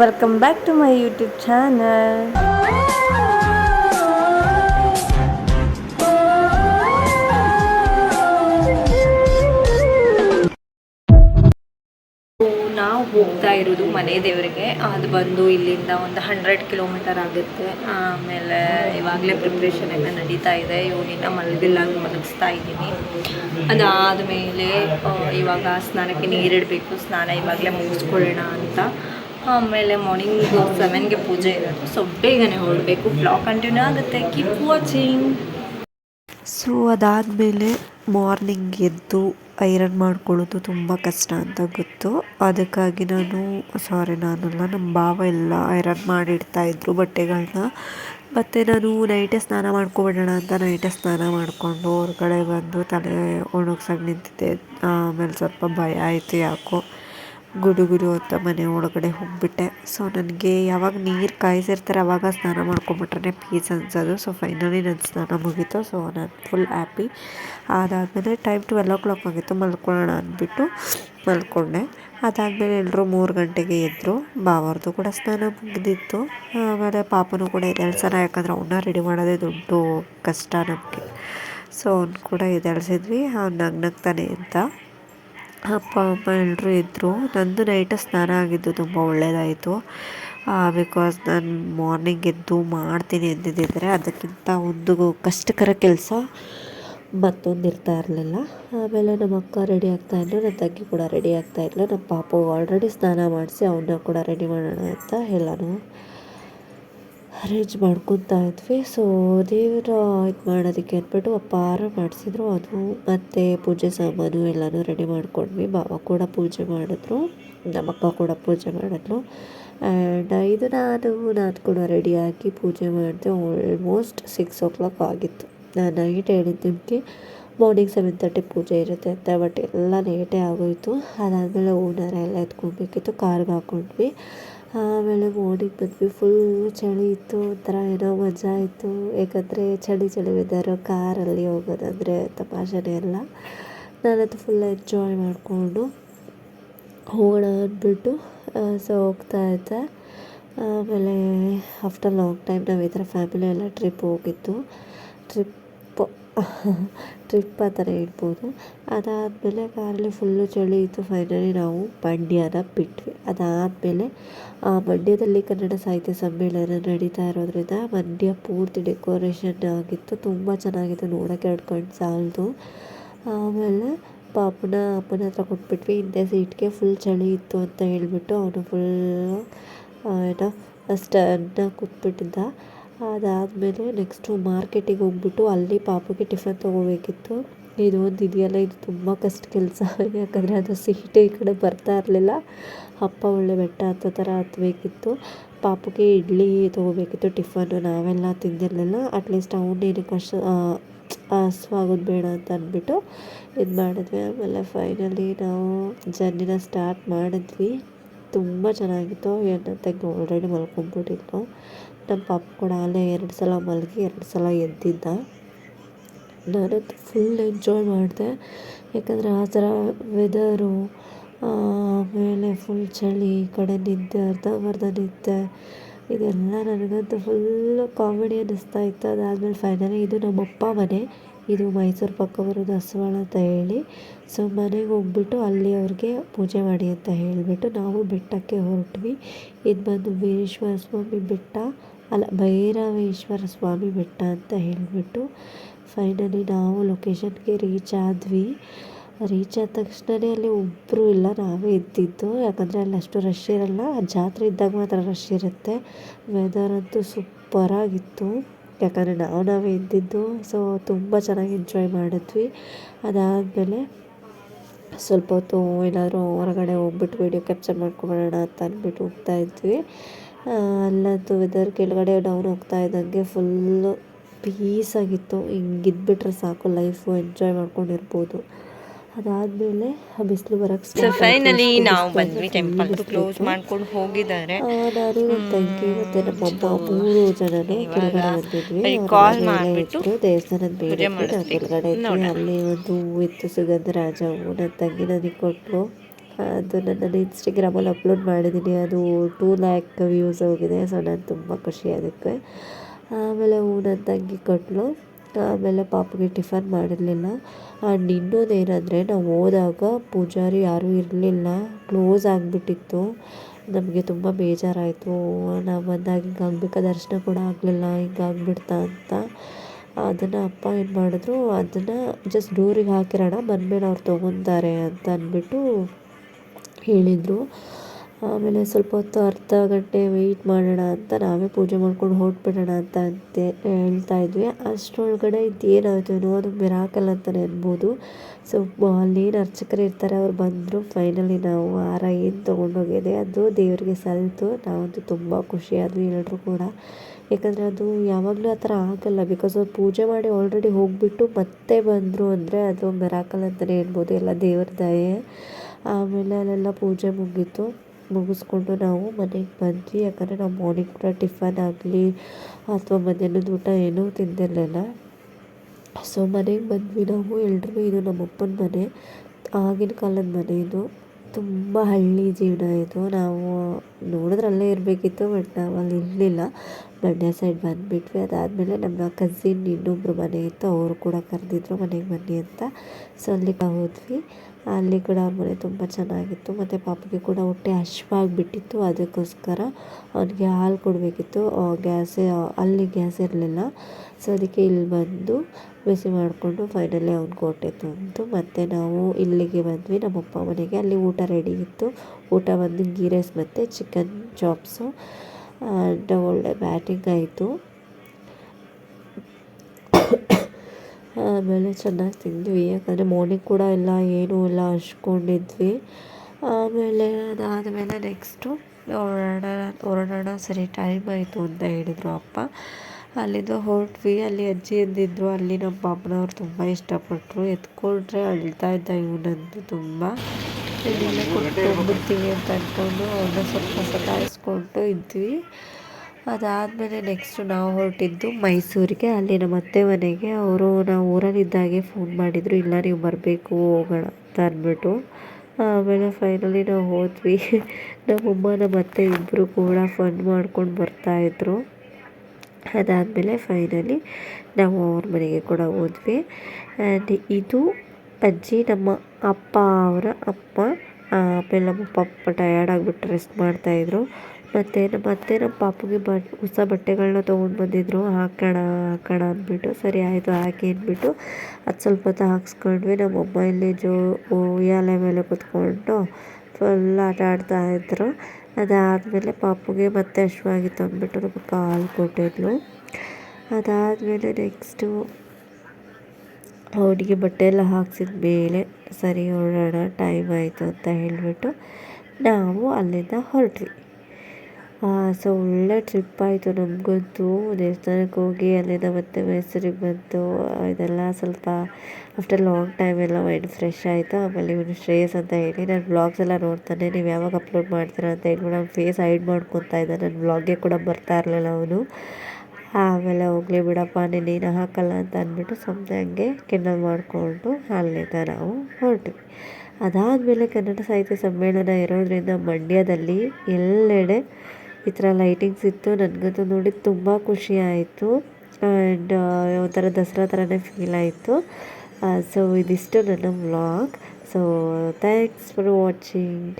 Welcome back to my YouTube channel ನಾವು ಹೋಗ್ತಾ ಇರೋದು ಮನೆ ದೇವರಿಗೆ. ಅದು ಬಂದು ಇಲ್ಲಿಂದ ಒಂದು ಹಂಡ್ರೆಡ್ ಕಿಲೋಮೀಟರ್ ಆಗುತ್ತೆ. ಆಮೇಲೆ ಇವಾಗಲೇ ಪ್ರಿಪ್ರೇಷನ್ ಎಲ್ಲ ನಡೀತಾ ಇದೆ. ಇವನಿನ್ನ ಮಲಗಿಲ್ಲ ಮಲಗಿಸ್ತಾ ಇದ್ದೀನಿ. ಅದಾದಮೇಲೆ ಇವಾಗ ಸ್ನಾನಕ್ಕೆ ನೀರಿಡಬೇಕು. ಸ್ನಾನ ಇವಾಗಲೇ ಮುಗಿಸ್ಕೊಳ್ಳೋಣ ಅಂತ. ಆಮೇಲೆ ಮಾರ್ನಿಂಗ್ ಸೆವೆನ್ಗೆ ಪೂಜೆ ಇರೋದು. ಸೊ ಬೇಗನೆ ಹೊರಡಬೇಕು. ಬ್ಲಾಗ್ ಕಂಟಿನ್ಯೂ ಆಗುತ್ತೆ. ಕೀಪ್ ವಾಚಿಂಗ್ ಸೊ ಅದಾದಮೇಲೆ ಮಾರ್ನಿಂಗ್ ಎದ್ದು ಐರನ್ ಮಾಡ್ಕೊಳ್ಳೋದು ತುಂಬ ಕಷ್ಟ ಅಂತ ಗೊತ್ತು. ಅದಕ್ಕಾಗಿ ನಾನು ಸಾರಿ ನಾನಲ್ಲ ನಮ್ಮ ಭಾವ ಎಲ್ಲ ಐರನ್ ಮಾಡಿಡ್ತಾ ಇದ್ರು ಬಟ್ಟೆಗಳನ್ನ ಮತ್ತು ನಾನು ನೈಟೇ ಸ್ನಾನ ಮಾಡ್ಕೊಬಿಡೋಣ ಅಂತ ನೈಟೇ ಸ್ನಾನ ಮಾಡಿಕೊಂಡು ಹೊರಗಡೆ ಬಂದು ತಲೆ ಒಣಗ್ಸಕ್ಕೆ ನಿಂತಿದ್ದೆ. ಆಮೇಲೆ ಸ್ವಲ್ಪ ಭಯ ಆಯಿತು ಯಾಕೋ. ಗುಡು ಅಂತ ಮನೆ ಒಳಗಡೆ ಹೋಗ್ಬಿಟ್ಟೆ. ಸೊ ನನಗೆ ಯಾವಾಗ ನೀರು ಕಾಯಿಸಿರ್ತಾರೆ ಅವಾಗ ಸ್ನಾನ ಮಾಡ್ಕೊಂಬಿಟ್ರೆ ಪೀಸ್ ಅನ್ಸೋದು. ಸೊ ಫೈನಲಿ ನನ್ನ ಸ್ನಾನ ಮುಗೀತು. ಸೊ ನಾನು ಫುಲ್ ಹ್ಯಾಪಿ ಅದಾದಮೇಲೆ ಟೈಮ್ ಟ್ವೆಲ್ ಓ ಕ್ಲಾಕ್ ಆಗಿತ್ತು. ಮಲ್ಕೊಳ್ಳೋಣ ಅಂದ್ಬಿಟ್ಟು ಮಲ್ಕೊಂಡೆ. ಅದಾದಮೇಲೆ ಎಲ್ಲರೂ ಮೂರು ಗಂಟೆಗೆ ಎದ್ದರು ಬಾವರ್ದು ಕೂಡ ಸ್ನಾನ ಮುಗಿದಿತ್ತು. ಆಮೇಲೆ ಪಾಪನೂ ಕೂಡ ಎದ್ದೇಳ್ಸೋಣ ಯಾಕಂದ್ರೆ ಅವನ್ನ ರೆಡಿ ಮಾಡೋದೇ ದೊಡ್ಡ ಕಷ್ಟ ನಮಗೆ. ಸೊ ಅವ್ನು ಕೂಡ ಎದ್ದೇಳ್ಸಿದ್ವಿ ಅವ್ನು ನಗ್ನಗ್ತಾನೆ ಅಂತ. ಅಪ್ಪ, ಅಮ್ಮ ಎಲ್ಲರೂ ಇದ್ದರು ನಂದು ನೈಟ್ ಸ್ನಾನ ಆಗಿದ್ದು ತುಂಬ ಒಳ್ಳೆಯದಾಯಿತು ಬಿಕಾಸ್ ನಾನು ಮಾರ್ನಿಂಗ್ ಎದ್ದು ಮಾಡ್ತೀನಿ ಎಂದಿದ್ದರೆ ಅದಕ್ಕಿಂತ ಒಂದು ಕಷ್ಟಕರ ಕೆಲಸ ಮತ್ತೊಂದು ಇರ್ತಾ ಇರಲಿಲ್ಲ. ಆಮೇಲೆ ನಮ್ಮ ಅಕ್ಕ ರೆಡಿ ಆಗ್ತಾ ಇದ್ಲು ನನ್ನ ತಂಗಿ ಕೂಡ ರೆಡಿ ಆಗ್ತಾ ಇದ್ಲು. ನಮ್ಮ ಪಾಪು ಆಲ್ರೆಡಿ ಸ್ನಾನ ಮಾಡಿಸಿ, ಅವನ್ನ ಕೂಡ ರೆಡಿ ಮಾಡೋಣ ಅಂತ ಎಲ್ಲನೂ ಅರೇಂಜ್ ಮಾಡ್ಕೊತಾ ಇದ್ವಿ. ಸೊ ದೇವರ ಇದು ಮಾಡೋದಕ್ಕೆ ಅಂದ್ಬಿಟ್ಟು ಅಪಾರ ಮಾಡಿಸಿದ್ರು. ಅದು ಮತ್ತು ಪೂಜೆ ಸಾಮಾನು ಎಲ್ಲನೂ ರೆಡಿ ಮಾಡ್ಕೊಂಡ್ವಿ. ಮಾವ ಕೂಡ ಪೂಜೆ ಮಾಡಿದ್ರು. ನಮ್ಮಕ್ಕ ಕೂಡ ಪೂಜೆ ಮಾಡಿದ್ರು. ಆ್ಯಂಡ್ ಇದು ನಾನು ನಾನು ಕೂಡ ರೆಡಿಯಾಗಿ ಪೂಜೆ ಮಾಡಿದೆ. ಆಲ್ಮೋಸ್ಟ್ ಸಿಕ್ಸ್ ಓ ಕ್ಲಾಕ್ ಆಗಿತ್ತು. ನಾನು ನೈಟ್ ಹೇಳಿದ್ದು ನಿಮಗೆ ಮಾರ್ನಿಂಗ್ ಸೆವೆನ್ ತರ್ಟಿ ಪೂಜೆ ಇರುತ್ತೆ ಅಂತ ಬಟ್ ಎಲ್ಲ ಲೇಟೇ ಆಗೋಯಿತು. ಅದಾದಮೇಲೆ ಓನರ್ ಎಲ್ಲ ಎತ್ಕೊಬೇಕಿತ್ತು. ಕಾರ್ಗೆ ಹಾಕ್ಕೊಂಡ್ವಿ ಆಮೇಲೆ ಮಾರ್ನಿಂಗ್ ಬಂದ್ವಿ. ಫುಲ್ ಚಳಿ ಇತ್ತು, ಒಂಥರ ಏನೋ ಮಜಾ ಇತ್ತು. ಯಾಕಂದರೆ ಚಳಿ ಚಳಿ ವೆದರು ಕಾರಲ್ಲಿ ಹೋಗೋದಂದರೆ ತಮಾಷೆನೇ ಎಲ್ಲ ನಾನಂತೂ ಫುಲ್ ಎಂಜಾಯ್ ಮಾಡಿಕೊಂಡು ಹೋಗೋಣ ಅಂದ್ಬಿಟ್ಟು ಸೊ ಹೋಗ್ತಾ ಇದ್ದೆ. ಆಮೇಲೆ ಆಫ್ಟರ್ ಲಾಂಗ್ ಟೈಮ್ ನಾವು ಈ ಥರ ಫ್ಯಾಮಿಲಿ ಎಲ್ಲ ಟ್ರಿಪ್ ಹೋಗಿತ್ತು ಟ್ರಿಪ್ ಟ್ರಿಪ್ ಆ ಥರ ಹೇಳ್ಬೋದು ಅದಾದಮೇಲೆ ಕಾರಲ್ಲಿ ಫುಲ್ಲು ಚಳಿ ಇತ್ತು. ಫೈನಲಿ ನಾವು ಮಂಡ್ಯನ ಬಿಟ್ವಿ. ಅದಾದಮೇಲೆ ಮಂಡ್ಯದಲ್ಲಿ ಕನ್ನಡ ಸಾಹಿತ್ಯ ಸಮ್ಮೇಳನ ನಡೀತಾ ಇರೋದ್ರಿಂದ ಮಂಡ್ಯ ಪೂರ್ತಿ ಡೆಕೋರೇಷನ್ ಆಗಿತ್ತು. ತುಂಬ ಚೆನ್ನಾಗಿತ್ತು. ನೋಡೋಕ್ಕೆ ಎರಡು ಸಾಲದು. ಆಮೇಲೆ ಪಾಪನ ಅಮ್ಮನ ಹತ್ರ ಕೊಟ್ಬಿಟ್ವಿ. ಹಿಂದೆ ಸೀಟ್ಗೆ ಫುಲ್ ಚಳಿ ಇತ್ತು ಅಂತ ಹೇಳಿಬಿಟ್ಟು ಅವನು ಫುಲ್ ಏನೋ ಅನ್ನ ಕೂತ್ಬಿಟ್ಟಿದ್ದ. ಅದಾದಮೇಲೆ ನೆಕ್ಸ್ಟು ಮಾರ್ಕೆಟಿಗೆ ಹೋಗ್ಬಿಟ್ಟು ಅಲ್ಲಿ ಪಾಪುಗೆ ಟಿಫನ್ ತೊಗೋಬೇಕಿತ್ತು. ಒಂದು ಇದೆಯಲ್ಲ, ಇದು ತುಂಬ ಕಷ್ಟ ಕೆಲಸ. ಯಾಕಂದರೆ ಅದು ಸೀಟೆ ಈ ಕಡೆ ಬರ್ತಾ ಇರಲಿಲ್ಲ. ಅಪ್ಪ ಒಳ್ಳೆ ಬೆಟ್ಟ ಹತ್ತೋ ಥರ ಹತ್ತಬೇಕಿತ್ತು ಪಾಪುಗೆ ಇಡ್ಲಿ ತೊಗೋಬೇಕಿತ್ತು ಟಿಫನ್ನು ನಾವೆಲ್ಲ ತಿಂದಿರಲಿಲ್ಲ. ಅಟ್ಲೀಸ್ಟ್ ಅವನೇನಕ್ಕೆ ಕಷ್ಟ ಹಸ್ವಾಗೋದು ಬೇಡ ಅಂತ ಅಂದ್ಬಿಟ್ಟು ಇದು ಮಾಡಿದ್ವಿ. ಆಮೇಲೆ ಫೈನಲಿ ನಾವು ಜರ್ನಿನ ಸ್ಟಾರ್ಟ್ ಮಾಡಿದ್ವಿ. ತುಂಬ ಚೆನ್ನಾಗಿತ್ತು. ಏನಂತ ಆಲ್ರೆಡಿ ಮಲ್ಕೊಂಡ್ಬಿಟ್ಟಿತ್ತು ನಮ್ಮ ಪಾಪ ಕೂಡ ಅಲ್ಲೇ ಎರಡು ಸಲ ಮಲಗಿ, ಎರಡು ಸಲ ಎದ್ದಿದ್ದ. ನಾನಂತೂ ಫುಲ್ ಎಂಜಾಯ್ ಮಾಡಿದೆ. ಯಾಕಂದರೆ ಆ ಥರ ವೆದರು ಆಮೇಲೆ ಫುಲ್ ಚಳಿ, ಈ ಕಡೆ ನಿದ್ದೆ ಅರ್ಧಂಬರ್ಧ ನಿದ್ದೆ, ಇದೆಲ್ಲ ನನಗಂತೂ ಫುಲ್ಲು ಕಾಮಿಡಿ ಅನ್ನಿಸ್ತಾ ಇತ್ತು. ಅದಾದಮೇಲೆ ಫೈನಲಿ ಇದು ನಮ್ಮಪ್ಪ ಮನೆ, ಇದು ಮೈಸೂರು ಪಕ್ಕ ಬರೋದು ಹಸುವಾಳ ಅಂತ ಹೇಳಿ. ಸೊ ಮನೆಗೆ ಹೋಗ್ಬಿಟ್ಟು ಅಲ್ಲಿ ಅವ್ರಿಗೆ ಪೂಜೆ ಮಾಡಿ ಅಂತ ಹೇಳಿಬಿಟ್ಟು ನಾವು ಬೆಟ್ಟಕ್ಕೆ ಹೊರಟ್ವಿ. ಇದು ಬಂದು ವೀರೇಶ್ವರ ಸ್ವಾಮಿ ಬೆಟ್ಟ ಅಲ್ಲ, ಭೈರವೇಶ್ವರ ಸ್ವಾಮಿ ಬೆಟ್ಟ ಅಂತ ಹೇಳಿಬಿಟ್ಟು ಫೈನಲಿ ನಾವು ಲೊಕೇಶನ್ಗೆ ರೀಚ್ ಆದ್ವಿ. ರೀಚ್ ಆದ ತಕ್ಷಣವೇ ಅಲ್ಲಿ ಒಬ್ಬರು ಇಲ್ಲ, ನಾವೇ ಇದ್ದಿದ್ದು. ಯಾಕಂದರೆ ಅಲ್ಲಿ ಅಷ್ಟು ರಶ್ ಇರಲ್ಲ. ಜಾತ್ರೆ ಇದ್ದಾಗ ಮಾತ್ರ ರಶ್ ಇರುತ್ತೆ. ವೆದರ್ ಅಂತೂ ಸೂಪರಾಗಿತ್ತು ಯಾಕಂದರೆ ನಾವು ನಾವೇ ಇದ್ದಿದ್ದು ಸೊ ತುಂಬ ಚೆನ್ನಾಗಿ ಎಂಜಾಯ್ ಮಾಡಿದ್ವಿ. ಅದಾದಮೇಲೆ ಸ್ವಲ್ಪ ಹೊತ್ತು ಏನಾದರೂ ಹೊರಗಡೆ ಹೋಗ್ಬಿಟ್ಟು ವೀಡಿಯೋ ಕ್ಯಾಪ್ಚರ್ ಮಾಡ್ಕೊಬರೋಣ ಅಂತ ಅಂದ್ಬಿಟ್ಟು ಹೋಗ್ತಾ ಇದ್ವಿ. ಅಲ್ಲಂತೂ ವೆದರ್ ಕೆಳಗಡೆ ಡೌನ್ ಹೋಗ್ತಾ ಇದ್ದಂಗೆ ಫುಲ್ಲು ಪೀಸಾಗಿತ್ತು ಹಿಂಗೆ ಸಾಕು ಲೈಫು ಎಂಜಾಯ್ ಮಾಡ್ಕೊಂಡಿರ್ಬೋದು. ಅದಾದಮೇಲೆ ಬಿಸಿಲು ಬರೋಕ್ಕೆ ಸೊ ಫೈನಲಿ ನಾವು ಬಂದ್ವಿ ಟೆಂಪಲ್ ಕ್ಲೋಸ್ ಮಾಡ್ಕೊಂಡು ಹೋಗಿದ್ದಾರೆ. ನಾನು ತಂಗಿ ಮತ್ತು ನಮ್ಮ ಮೂರು ಜನನೇ ಕೆಳಗಡೆ ಬಂದಿದ್ವಿ. ಕಾಲ್ ಮಾಡಿಬಿಟ್ಟು ದೇವಸ್ಥಾನದ ನಾವು ಕೆಳಗಡೆ ಇದ್ವಿ. ಅಲ್ಲಿ ಒಂದು ಇತ್ತು ಸುಗಂಧ ರಾಜ ಹೂವು ನನ್ನ ತಂಗಿ ನನಗೆ ಕೊಟ್ಟರು ಅದು ನನ್ನ ಇನ್ಸ್ಟಾಗ್ರಾಮಲ್ಲಿ ಅಪ್ಲೋಡ್ ಮಾಡಿದ್ದೀನಿ ಅದು ಟೂ ಲ್ಯಾಕ್ ವ್ಯೂಸ್ ಹೋಗಿದೆ. ಸೊ ನಾನು ತುಂಬ ಖುಷಿ ಅದಕ್ಕೆ ಆಮೇಲೆ ಹೂ ನನ್ನ ತಂಗಿ ಕೊಟ್ಟಳು ಆಮೇಲೆ ಪಾಪುಗೆ ಟಿಫನ್ ಮಾಡಿರಲಿಲ್ಲ. ಆ್ಯಂಡ್ ಇನ್ನೊಂದು ಏನಂದರೆ ನಾವು ಹೋದಾಗ ಪೂಜಾರಿ ಯಾರೂ ಇರಲಿಲ್ಲ. ಕ್ಲೋಸ್ ಆಗಿಬಿಟ್ಟಿತ್ತು. ನಮಗೆ ತುಂಬ ಬೇಜಾರಾಯಿತು. ನಾವು ಬಂದಾಗ ಹಿಂಗೆ ಆಗಬೇಕಾ? ದರ್ಶನ ಕೂಡ ಆಗಲಿಲ್ಲ. ಹಿಂಗೆ ಆಗ್ಬಿಡ್ತಾ ಅಂತ. ಅದನ್ನು ಅಪ್ಪ ಏನು ಮಾಡಿದ್ರು, ಅದನ್ನು ಜಸ್ಟ್ ಡೋರಿಗೆ ಹಾಕಿರೋಣ, ಬಂದಮೇಲೆ ಅವ್ರು ತೊಗೊತಾರೆ ಅಂತ ಅಂದ್ಬಿಟ್ಟು ಹೇಳಿದರು. ಆಮೇಲೆ ಸ್ವಲ್ಪ ಹೊತ್ತು ಅರ್ಧ ಗಂಟೆ ವೆಯ್ಟ್ ಮಾಡೋಣ ಅಂತ ನಾವೇ ಪೂಜೆ ಮಾಡ್ಕೊಂಡು ಹೊರಟ್ಬಿಡೋಣ ಅಂತ ಅಂತೆ ಹೇಳ್ತಾ ಇದ್ವಿ. ಅಷ್ಟರೊಳಗಡೆ ಇದೇನಾಯಿತು ಏನೋ ಅದು ಮಿರಾಕಲ್ ಅಂತಲೇ ಅನ್ಬೋದು. ಸೊ ಅಲ್ಲೇನು ಅರ್ಚಕರು ಇರ್ತಾರೆ, ಅವ್ರು ಬಂದರು. ಫೈನಲಿ ನಾವು ಹಾರ ಏನು ತೊಗೊಂಡೋಗಿದೆ ಅದು ದೇವರಿಗೆ ಸಲ್ತು. ನಾವಂತೂ ತುಂಬ ಖುಷಿಯಾದ್ವಿ ಎಲ್ಲರೂ ಕೂಡ. ಯಾಕಂದರೆ ಅದು ಯಾವಾಗಲೂ ಆ ಥರ ಆಗಲ್ಲ. ಬಿಕಾಸ್ ಅವ್ರು ಪೂಜೆ ಮಾಡಿ ಆಲ್ರೆಡಿ ಹೋಗಿಬಿಟ್ಟು ಮತ್ತೆ ಬಂದರು ಅಂದರೆ ಅದು ಮಿರಾಕಲ್ ಅಂತಲೇ ಹೇಳ್ಬೋದು ಎಲ್ಲ ದೇವ್ರ ದಯೆ. ಆಮೇಲೆ ಅಲ್ಲೆಲ್ಲ ಪೂಜೆ ಮುಗೀತು. ಮುಗಿಸ್ಕೊಂಡು ನಾವು ಮನೆಗೆ ಬಂದ್ವಿ. ಯಾಕಂದರೆ ನಾವು ಮಾರ್ನಿಂಗ್ ಕೂಡ ಟಿಫನ್ ಆಗಲಿ ಅಥವಾ ಮಧ್ಯಾಹ್ನದ ಊಟ ಏನೂ ತಿಂದಿರಲಿಲ್ಲ. ಸೊ ಮನೆಗೆ ಬಂದ್ವಿ ನಾವು. ಎಲ್ರಿಗೂ ಇದು ನಮ್ಮಪ್ಪನ ಮನೆ. ಆಗಿನ ಕಾಲದ ಮನೆ ಇದು. ತುಂಬ ಹಳ್ಳಿ ಜೀವನ ಇದು. ನಾವು ನೋಡಿದ್ರೆ ಅಲ್ಲೇ ಇರಬೇಕಿತ್ತು, ಬಟ್ ನಾವು ಅಲ್ಲಿ ಇರಲಿಲ್ಲ ಮಂಡ್ಯ ಸೈಡ್ ಬಂದುಬಿಟ್ವಿ. ಅದಾದಮೇಲೆ ನಮ್ಮ ಕಸಿನ್ ಇನ್ನೊಬ್ಬರು ಮನೆ ಇತ್ತು. ಅವರು ಕೂಡ ಕರೆದಿದ್ರು ಮನೆಗೆ ಬನ್ನಿ ಅಂತ. ಸೊ ಅಲ್ಲಿಗೆ ಹೋದ್ವಿ. ಅಲ್ಲಿ ಕೂಡ ಅವ್ರ ಮನೆ ತುಂಬ ಚೆನ್ನಾಗಿತ್ತು. ಮತ್ತು ಪಾಪಗೆ ಕೂಡ ಹೊಟ್ಟೆ ಹಶ್ವಾಗಿಬಿಟ್ಟಿತ್ತು ಅದಕ್ಕೋಸ್ಕರ ಅವನಿಗೆ ಹಾಲು ಕೊಡಬೇಕಿತ್ತು. ಗ್ಯಾಸೇ, ಅಲ್ಲಿ ಗ್ಯಾಸ್ ಇರಲಿಲ್ಲ. ಸೊ ಅದಕ್ಕೆ ಇಲ್ಲಿ ಬಂದು ಬಿಸಿ ಮಾಡಿಕೊಂಡು ಫೈನಲಿ ಅವ್ನಿಗೆ ಹೊಟ್ಟೆ ತಂದು ಮತ್ತು ನಾವು ಇಲ್ಲಿಗೆ ಬಂದ್ವಿ. ನಮ್ಮಪ್ಪ ಮನೆಗೆ ಅಲ್ಲಿ ಊಟ ರೆಡಿ ಇತ್ತು. ಊಟ ಬಂದು ಗೀ ರೈಸ್ ಮತ್ತು ಚಿಕನ್ ಚಾಪ್ಸು ಆ್ಯಂಡ್ ಒಳ್ಳೆ ಬ್ಯಾಟಿಂಗ್ ಆಯಿತು. ಆಮೇಲೆ ಚೆನ್ನಾಗಿ ತಿಂದ್ವಿ, ಯಾಕಂದರೆ ಮಾರ್ನಿಂಗ್ ಕೂಡ ಇಲ್ಲ ಏನೂ ಇಲ್ಲ ಹಚ್ಕೊಂಡಿದ್ವಿ ಆಮೇಲೆ ಅದಾದಮೇಲೆ ನೆಕ್ಸ್ಟು ಹೊರಡೋಣ ಹೊರಡೋಣ ಸರಿ ಟೈಮ್ ಆಯಿತು ಅಂತ ಹೇಳಿದರು ಅಪ್ಪ. ಅಲ್ಲಿಂದ ಹೊರಟ್ವಿ, ಅಲ್ಲಿ ಅಜ್ಜಿ ಎಂದಿದ್ರು ಅಲ್ಲಿ ನಮ್ಮ ಮಾಮನವ್ರು ತುಂಬ ಇಷ್ಟಪಟ್ಟರು ಎತ್ಕೊಂಡ್ರೆ ಅಳ್ತಾ ಇದ್ದ ಇವನಂತೂ ತುಂಬ. ಕೊಟ್ಟು ಹೋಗ್ಬಿಡ್ತೀವಿ ಅಂತ ಅಂದ್ಕೊಂಡು ಸ್ವಲ್ಪ ಸತಾಯಿಸ್ಕೊಂಡು ಇದ್ವಿ. ಅದಾದಮೇಲೆ ನೆಕ್ಸ್ಟು ನಾವು ಹೊರಟಿದ್ದು ಮೈಸೂರಿಗೆ. ಅಲ್ಲಿ ನಮ್ಮ ಅತ್ತೆ ಮನೆಗೆ ಅವರು ನಾವು ಊರಲ್ಲಿದ್ದಾಗೆ ಫೋನ್ ಮಾಡಿದರು, ಇಲ್ಲ, ನೀವು ಬರಬೇಕು, ಹೋಗೋಣ, ಅಂತ ಅಂದ್ಬಿಟ್ಟು. ಆಮೇಲೆ ಫೈನಲಿ ನಾವು ಹೋದ್ವಿ. ನಮ್ಮಮ್ಮ ನಮ್ಮ ಅತ್ತೆ ಇಬ್ಬರು ಕೂಡ ಫನ್ ಮಾಡ್ಕೊಂಡು ಬರ್ತಾಯಿದ್ರು ಅದಾದಮೇಲೆ ಫೈನಲಿ ನಾವು ಅವ್ರ ಮನೆಗೆ ಕೂಡ ಹೋದ್ವಿ. ಆ್ಯಂಡ್ ಇದು ಅಜ್ಜಿ, ನಮ್ಮ ಅಪ್ಪ ಅವರ ಅಪ್ಪ. ಆಮೇಲೆ ನಮ್ಮ ಪಪ್ಪ ಟಯರ್ಡ್ ಆಗಿಬಿಟ್ಟು ರೆಸ್ಟ್ ಮಾಡ್ತಾಯಿದ್ರು ಮತ್ತು ನಮ್ಮ ಅತ್ತೆ ನಮ್ಮ ಪಾಪುಗೆ ಬ, ಹೊಸ ಬಟ್ಟೆಗಳನ್ನ ತೊಗೊಂಡು ಬಂದಿದ್ರು. ಹಾಕೋಣ ಹಾಕೋಣ ಅಂದ್ಬಿಟ್ಟು, ಸರಿ ಆಯಿತು, ಹಾಕಿ ಅಂದ್ಬಿಟ್ಟು ಅದು ಸ್ವಲ್ಪ ಹೊತ್ತು ಹಾಕ್ಸ್ಕೊಂಡ್ವಿ. ನಮ್ಮಮ್ಮ ಇಲ್ಲಿ ಜೋ, ಉಯ್ಯಾಲೆ ಮೇಲೆ ಕುತ್ಕೊಂಡು ಫುಲ್ ಆಟ ಆಡ್ತಾ ಇದ್ರು. ಅದಾದಮೇಲೆ ಪಾಪುಗೆ ಮತ್ತೆ ಹಶ್ವಾಗಿತ್ತು ಅಂದ್ಬಿಟ್ಟು ನಮ್ಮ ಕಾಲು ಕೊಟ್ಟಿದ್ಲು. ಅದಾದಮೇಲೆ ನೆಕ್ಸ್ಟು ಅವನಿಗೆ ಬಟ್ಟೆ ಎಲ್ಲ ಹಾಕ್ಸಿದ ಮೇಲೆ, ಸರಿ ಹೊರಡೋಣ ಟೈಮ್ ಆಯಿತು ಅಂತ ಹೇಳಿಬಿಟ್ಟು ನಾವು ಅಲ್ಲಿಂದ ಹೊರಟ್ವಿ. ಸೊ ಒಳ್ಳೆ ಟ್ರಿಪ್ ಆಯಿತು ನಮಗಂತೂ. ದೇವಸ್ಥಾನಕ್ಕೆ ಹೋಗಿ ಅಲ್ಲಿಂದ ಮತ್ತೆ ಮೈಸೂರಿಗೆ ಬಂತು ಇದೆಲ್ಲ ಸ್ವಲ್ಪ ಆಫ್ಟರ್ ಲಾಂಗ್ ಟೈಮ್ ಎಲ್ಲ ಮೈಂಡ್ ಫ್ರೆಶ್ ಆಯಿತು. ಆಮೇಲೆ ಇವನು ಶ್ರೇಯಸ್ ಅಂತ ಹೇಳಿ ನಾನು ಬ್ಲಾಗ್ಸ್ ಎಲ್ಲ ನೋಡ್ತಾನೆ. ನೀವು ಯಾವಾಗ ಅಪ್ಲೋಡ್ ಮಾಡ್ತೀರಾ ಅಂತ ಹೇಳ್ಬಿಟ್ಟು ನಾನು ಫೇಸ್ ಹೈಡ್ ಮಾಡ್ಕೊತಾ ಇದ್ದ ನನ್ನ ಬ್ಲಾಗ್ಗೆ ಕೂಡ ಬರ್ತಾ ಇರಲಿಲ್ಲ ಅವನು. ಆಮೇಲೆ ಹೋಗಲಿ ಬಿಡಪ್ಪ, ನೀನು ಹಾಕಲ್ಲ ಅಂತ ಅಂದ್ಬಿಟ್ಟು ಸುಮ್ಮನೆ ಹಂಗೆ ಕಿಂಡಲ್ ಮಾಡಿಕೊಂಡು ಅಲ್ಲಿಂದ ನಾವು ಹೊರಟ್ವಿ. ಅದಾದಮೇಲೆ ಕನ್ನಡ ಸಾಹಿತ್ಯ ಸಮ್ಮೇಳನ ಇರೋದ್ರಿಂದ ಮಂಡ್ಯದಲ್ಲಿ ಎಲ್ಲೆಡೆ ಈ ಥರ ಲೈಟಿಂಗ್ಸ್ ಇತ್ತು. ನನಗಂತೂ ನೋಡಿ ತುಂಬ ಖುಷಿ ಆಯಿತು. ಆ್ಯಂಡ್ ಒಂಥರ ದಸರಾ ಥರನೇ ಫೀಲ್ ಆಯಿತು. ಸೊ ಇದಿಷ್ಟು ನನ್ನ vlog so thanks for watching